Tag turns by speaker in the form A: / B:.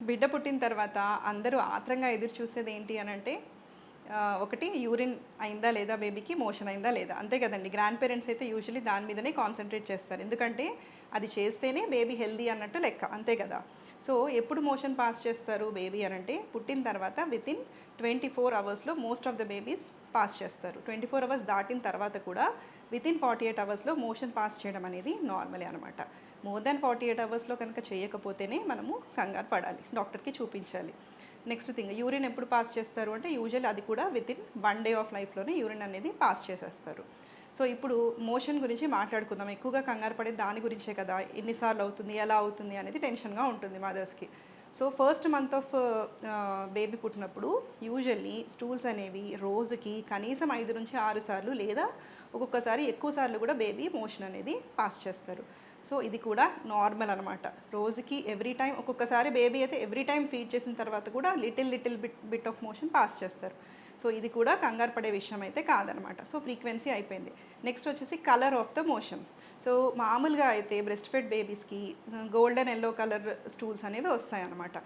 A: బిడ్డ పుట్టిన తర్వాత అందరూ ఆత్రంగా ఎదురు చూసేది ఏంటి అని అంటే ఒకటి యూరిన్ అయిందా లేదా బేబీకి మోషన్ అయిందా లేదా? అంతే కదండి. గ్రాండ్ పేరెంట్స్ అయితే యూజువలీ దాని మీదనే కాన్సన్ట్రేట్ చేస్తారు. ఎందుకంటే అది చేస్తేనే బేబీ హెల్దీ అన్నట్టు లెక్క. అంతే కదా. సో ఎప్పుడు మోషన్ పాస్ చేస్తారు బేబీ అని అంటే పుట్టిన తర్వాత విత్ ఇన్ ట్వంటీ ఫోర్ అవర్స్లో most of the babies pass చేస్తారు. ట్వంటీ ఫోర్ అవర్స్ దాటిన తర్వాత కూడా విత్ ఇన్ ఫార్టీ ఎయిట్ అవర్స్లో మోషన్ పాస్ చేయడం అనేది నార్మలే అనమాట మోర్ దాన్ ఫార్టీ ఎయిట్ అవర్స్లో కనుక చేయకపోతేనే మనము కంగారు పడాలి డాక్టర్కి చూపించాలి. నెక్స్ట్ థింగ్ యూరిన్ ఎప్పుడు పాస్ చేస్తారు అంటే యూజువల్ అది కూడా within one day of లైఫ్లోనే యూరిన్ అనేది పాస్ చేసేస్తారు. సో ఇప్పుడు మోషన్ గురించి మాట్లాడుకుందాం. ఎక్కువగా కంగారు పడే దాని గురించే కదా ఎన్నిసార్లు అవుతుంది ఎలా అవుతుంది అనేది టెన్షన్గా ఉంటుంది మదర్స్కి. So first month of baby పుట్టినప్పుడు యూజువల్లీ స్టూల్స్ అనేవి రోజుకి కనీసం ఐదు నుంచి ఆరు సార్లు లేదా ఒక్కొక్కసారి ఎక్కువ సార్లు కూడా బేబీ మోషన్ అనేది పాస్ చేస్తారు. సో ఇది కూడా నార్మల్ అనమాట రోజుకి ఎవ్రీ టైం ఒక్కొక్కసారి బేబీ అయితే ఎవ్రీ టైం ఫీడ్ చేసిన తర్వాత కూడా little little bit bit of motion pass చేస్తారు. సో ఇది కూడా కంగారు పడే విషయం అయితే కాదనమాట సో ఫ్రీక్వెన్సీ అయిపోయింది. నెక్స్ట్ వచ్చేసి colour of the motion. So మామూలుగా అయితే బ్రెస్ట్ ఫెడ్ బేబీస్కి గోల్డెన్ ఎల్లో కలర్ స్టూల్స్ అనేవి వస్తాయన్నమాట.